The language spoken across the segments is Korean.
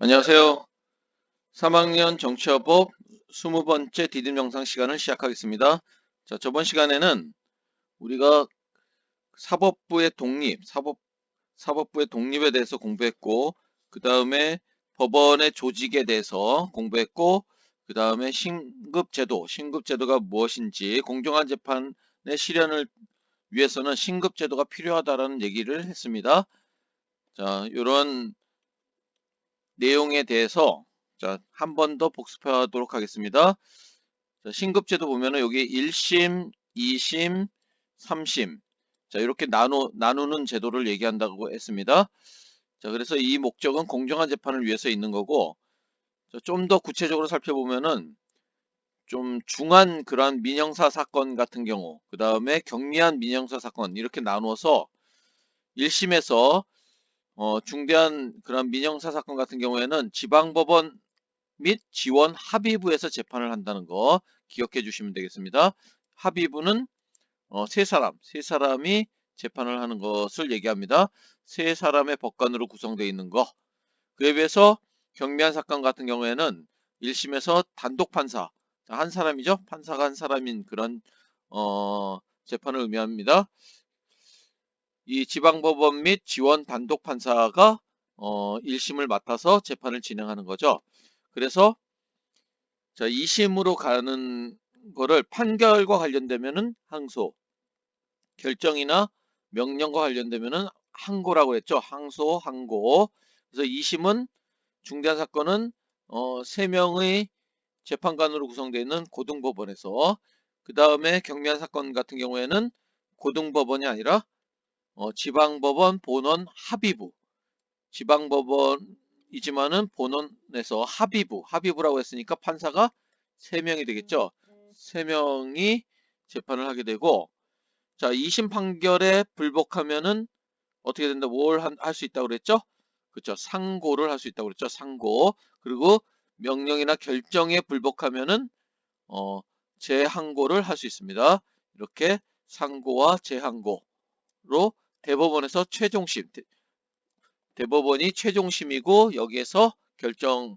안녕하세요. 3학년 정치화법 20번째 디딤 영상 시간을 시작하겠습니다. 자, 저번 시간에는 우리가 사법부의 독립, 사법, 사법부의 독립에 대해서 공부했고, 그 다음에 법원의 조직에 대해서 공부했고, 그 다음에 신급제도, 신급제도가 무엇인지, 공정한 재판의 실현을 위해서는 신급제도가 필요하다라는 얘기를 했습니다. 자, 이런 내용에 대해서 자, 한번 더 복습하도록 하겠습니다. 자, 신급제도 보면은 여기 1심, 2심, 3심. 자, 이렇게 나누, 나누는 제도를 얘기한다고 했습니다. 자, 그래서 이 목적은 공정한 재판을 위해서 있는 거고, 좀 더 구체적으로 살펴보면은 좀 중한 그러한 민형사 사건 같은 경우, 그 다음에 경미한 민형사 사건 이렇게 나누어서 1심에서 어, 중대한 그런 민형사 사건 같은 경우에는 지방법원 및 지원 합의부에서 재판을 한다는 거 기억해 주시면 되겠습니다. 합의부는 어, 세 사람, 세 사람이 재판을 하는 것을 얘기합니다. 세 사람의 법관으로 구성되어 있는 거. 그에 비해서 경미한 사건 같은 경우에는 1심에서 단독 판사, 한 사람이죠. 판사가 한 사람인 그런 어, 재판을 의미합니다. 이 지방법원 및 지원 단독 판사가 어, 1심을 맡아서 재판을 진행하는 거죠. 그래서 자, 2심으로 가는 거를 판결과 관련되면은 항소, 결정이나 명령과 관련되면은 항고라고 했죠. 항소, 항고. 그래서 2심은 중대한 사건은 어, 3명의 재판관으로 구성되어 있는 고등법원에서 그 다음에 경미한 사건 같은 경우에는 고등법원이 아니라 어, 지방법원 본원 합의부 지방법원이지만은 본원에서 합의부 합의부라고 했으니까 판사가 3명이 되겠죠. 3명이 재판을 하게 되고 자 2심 판결에 불복하면은 어떻게 된다 뭘 할 수 있다고 그랬죠? 그렇죠. 상고를 할 수 있다고 그랬죠. 상고 그리고 명령이나 결정에 불복하면은 어, 재항고를 할 수 있습니다. 이렇게 상고와 재항고로 대법원에서 최종심, 대 법원이 최종심이고 여기에서 결정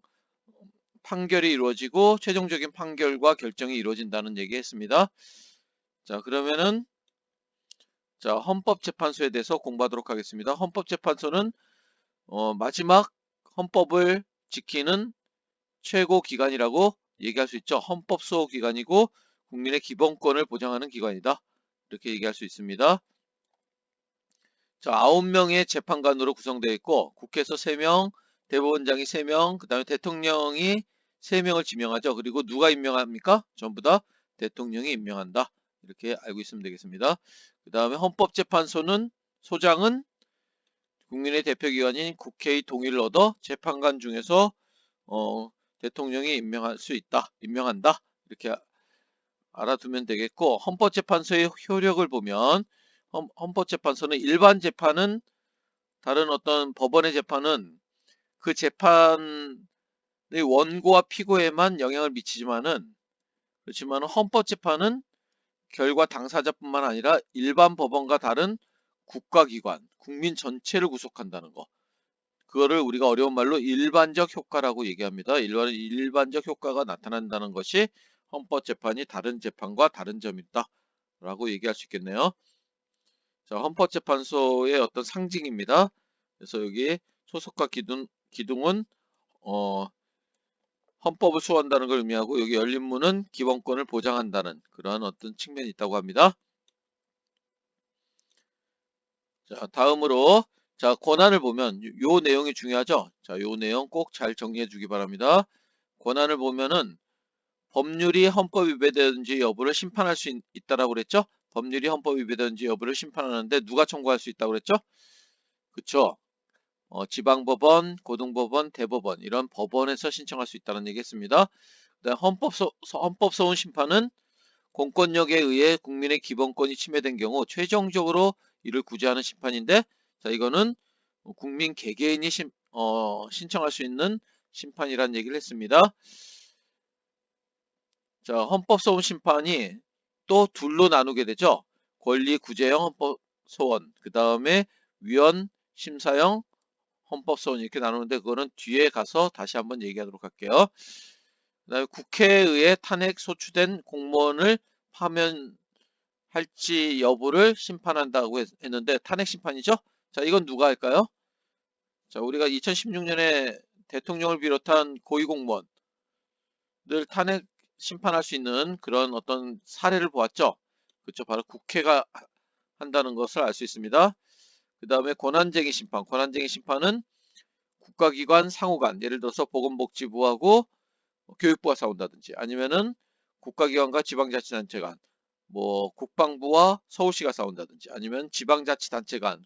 판결이 이루어지고 최종적인 판결과 결정이 이루어진다는 얘기 했습니다. 자 그러면은 자 헌법재판소에 대해서 공부하도록 하겠습니다. 헌법재판소는 어, 마지막 헌법을 지키는 최고 기관이라고 얘기할 수 있죠. 헌법 수호 기관이고 국민의 기본권을 보장하는 기관이다. 이렇게 얘기할 수 있습니다. 자, 9명의 재판관으로 구성되어 있고 국회에서 3명, 대법원장이 3명, 그 다음에 대통령이 3명을 지명하죠. 그리고 누가 임명합니까? 전부 다 대통령이 임명한다. 이렇게 알고 있으면 되겠습니다. 그 다음에 헌법재판소는 소장은 국민의 대표기관인 국회의 동의를 얻어 재판관 중에서 어, 대통령이 임명할 수 있다. 임명한다. 이렇게 알아두면 되겠고 헌법재판소의 효력을 보면 헌법재판소는 일반 재판은 다른 어떤 법원의 재판은 그 재판의 원고와 피고에만 영향을 미치지만은 그렇지만 헌법재판은 결과 당사자뿐만 아니라 일반 법원과 다른 국가기관, 국민 전체를 구속한다는 거. 그거를 우리가 어려운 말로 일반적 효과라고 얘기합니다. 일반, 일반적 효과가 나타난다는 것이 헌법재판이 다른 재판과 다른 점이다. 라고 얘기할 수 있겠네요. 자, 헌법재판소의 어떤 상징입니다. 그래서 여기 소속과 기둥, 기둥은 어, 헌법을 수호한다는 걸 의미하고 여기 열린 문은 기본권을 보장한다는 그러한 어떤 측면이 있다고 합니다. 자, 다음으로 자, 권한을 보면 요 내용이 중요하죠. 자, 요 내용 꼭 잘 정리해 주기 바랍니다. 권한을 보면은 법률이 헌법 위배되는지 여부를 심판할 수 있, 다라고 그랬죠. 법률이 헌법 위배되는지 여부를 심판하는데 누가 청구할 수 있다고 그랬죠? 그쵸? 어, 지방법원, 고등법원, 대법원 이런 법원에서 신청할 수 있다는 얘기 했습니다. 헌법 소, 헌법 소원 심판은 공권력에 의해 국민의 기본권이 침해된 경우 최종적으로 이를 구제하는 심판인데 자 이거는 국민 개개인이 심, 어, 신청할 수 있는 심판이라는 얘기를 했습니다. 자 헌법 소원 심판이 또 둘로 나누게 되죠. 권리 구제형 헌법 소원, 그 다음에 위헌 심사형 헌법 소원 이렇게 나누는데 그거는 뒤에 가서 다시 한번 얘기하도록 할게요. 그다음에 국회에 탄핵 소추된 공무원을 파면할지 여부를 심판한다고 했- 했는데 탄핵 심판이죠? 자, 이건 누가 할까요? 자, 우리가 2016년에 대통령을 비롯한 고위공무원들 탄핵 심판할 수 있는 그런 어떤 사례를 보았죠. 그렇죠. 바로 국회가 하- 한다는 것을 알 수 있습니다. 그 다음에 권한쟁의 심판. 권한쟁의 심판은 국가기관 상호간, 예를 들어서 보건복지부하고 교육부가 싸운다든지 아니면은 국가기관과 지방자치단체 간, 뭐 국방부와 서울시가 싸운다든지 아니면 지방자치단체 간,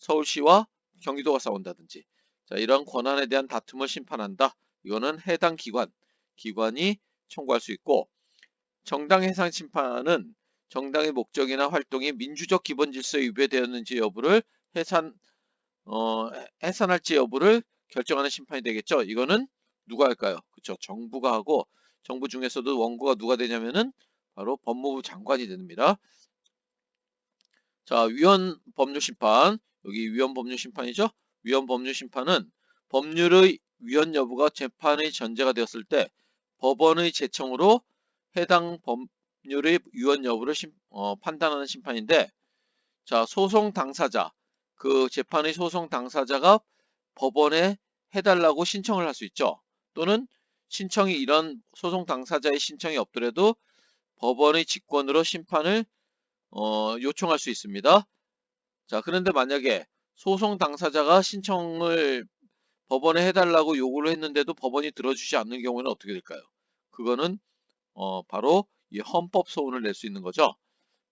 서울시와 경기도가 싸운다든지 자, 이런 권한에 대한 다툼을 심판한다. 이거는 해당 기관, 기관이 청구할 수 있고 정당 해산 심판은 정당의 목적이나 활동이 민주적 기본 질서에 위배되었는지 여부를 해산 어, 해산할지 여부를 결정하는 심판이 되겠죠. 이거는 누가 할까요? 그렇죠. 정부가 하고 정부 중에서도 원고가 누가 되냐면은 바로 법무부 장관이 됩니다. 자, 위헌 법률 심판. 여기 위헌 법률 심판이죠. 위헌 법률 심판은 법률의 위헌 여부가 재판의 전제가 되었을 때 법원의 제청으로 해당 법률의 위헌 여부를 심- 어, 판단하는 심판인데 자, 소송 당사자, 그 재판의 소송 당사자가 법원에 해달라고 신청을 할 수 있죠. 또는 신청이 이런 소송 당사자의 신청이 없더라도 법원의 직권으로 심판을 어, 요청할 수 있습니다. 자, 그런데 만약에 소송 당사자가 신청을 법원에 해달라고 요구를 했는데도 법원이 들어주지 않는 경우는 어떻게 될까요? 그거는 어, 바로 이 헌법 소원을 낼 수 있는 거죠.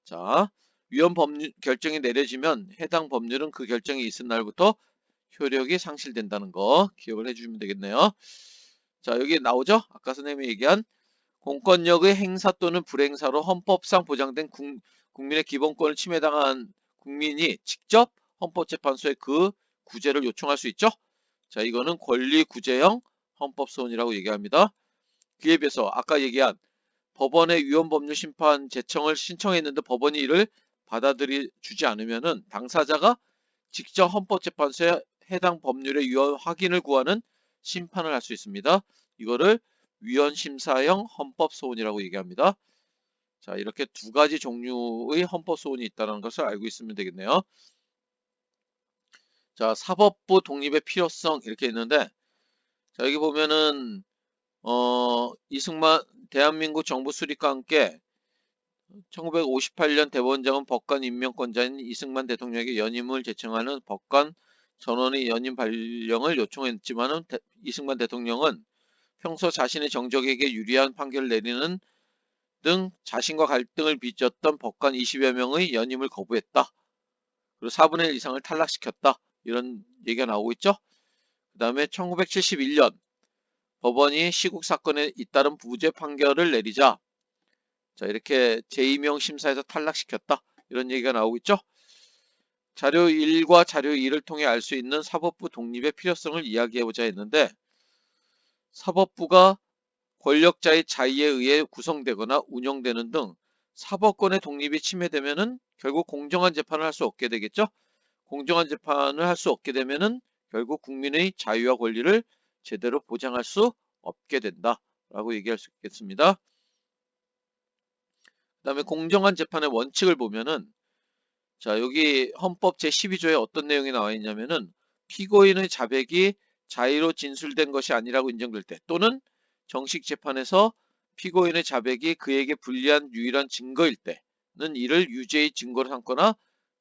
자, 위헌 법률 결정이 내려지면 해당 법률은 그 결정이 있은 날부터 효력이 상실된다는 거 기억을 해주시면 되겠네요. 자, 여기 나오죠? 아까 선생님이 얘기한 공권력의 행사 또는 불행사로 헌법상 보장된 국, 국민의 기본권을 침해당한 국민이 직접 헌법재판소에 그 구제를 요청할 수 있죠? 자, 이거는 권리 구제형 헌법소원이라고 얘기합니다. 그에 비해서 아까 얘기한 법원의 위헌법률 심판 제청을 신청했는데 법원이 이를 받아들이 주지 않으면은 당사자가 직접 헌법재판소에 해당 법률의 위헌 확인을 구하는 심판을 할 수 있습니다. 이거를 위헌 심사형 헌법 소원이라고 얘기합니다. 자, 이렇게 두 가지 종류의 헌법 소원이 있다는 것을 알고 있으면 되겠네요. 자, 사법부 독립의 필요성 이렇게 있는데 자, 여기 보면은 어, 이승만 대한민국 정부 수립과 함께 1958년 대법원장은 법관 임명권자인 이승만 대통령에게 연임을 제청하는 법관 전원의 연임 발령을 요청했지만 이승만 대통령은 평소 자신의 정적에게 유리한 판결을 내리는 등 자신과 갈등을 빚었던 법관 20여 명의 연임을 거부했다. 그리고 4분의 1 이상을 탈락시켰다. 이런 얘기가 나오고 있죠. 그 다음에 1971년 법원이 시국 사건에 잇따른 부재 판결을 내리자 자 이렇게 제2명 심사에서 탈락시켰다. 이런 얘기가 나오고 있죠. 자료 1과 자료 2를 통해 알 수 있는 사법부 독립의 필요성을 이야기해보자 했는데 사법부가 권력자의 자의에 의해 구성되거나 운영되는 등 사법권의 독립이 침해되면은 결국 공정한 재판을 할 수 없게 되겠죠. 공정한 재판을 할 수 없게 되면은 결국 국민의 자유와 권리를 제대로 보장할 수 없게 된다라고 얘기할 수 있겠습니다. 그 다음에 공정한 재판의 원칙을 보면은 자 여기 헌법 제12조에 어떤 내용이 나와 있냐면은 피고인의 자백이 자의로 진술된 것이 아니라고 인정될 때 또는 정식 재판에서 피고인의 자백이 그에게 불리한 유일한 증거일 때는 이를 유죄의 증거로 삼거나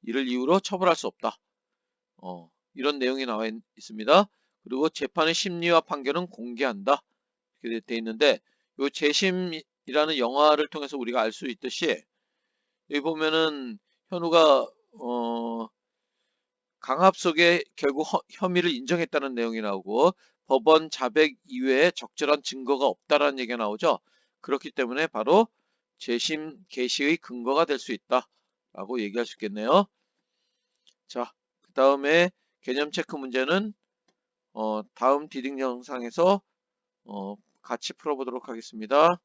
이를 이유로 처벌할 수 없다. 어, 이런 내용이 나와 있, 습니다 그리고 재판의 심리와 판결은 공개한다. 이렇게 되어 있는데 이 재심이라는 영화를 통해서 우리가 알 수 있듯이 여기 보면은 현우가 어, 강압 속에 결국 허, 혐의를 인정했다는 내용이 나오고 법원 자백 이외에 적절한 증거가 없다라는 얘기가 나오죠. 그렇기 때문에 바로 재심 개시의 근거가 될 수 있다 라고 얘기할 수 있겠네요. 자, 그 다음에 개념 체크 문제는 어, 다음 디딩 영상에서 어, 같이 풀어보도록 하겠습니다.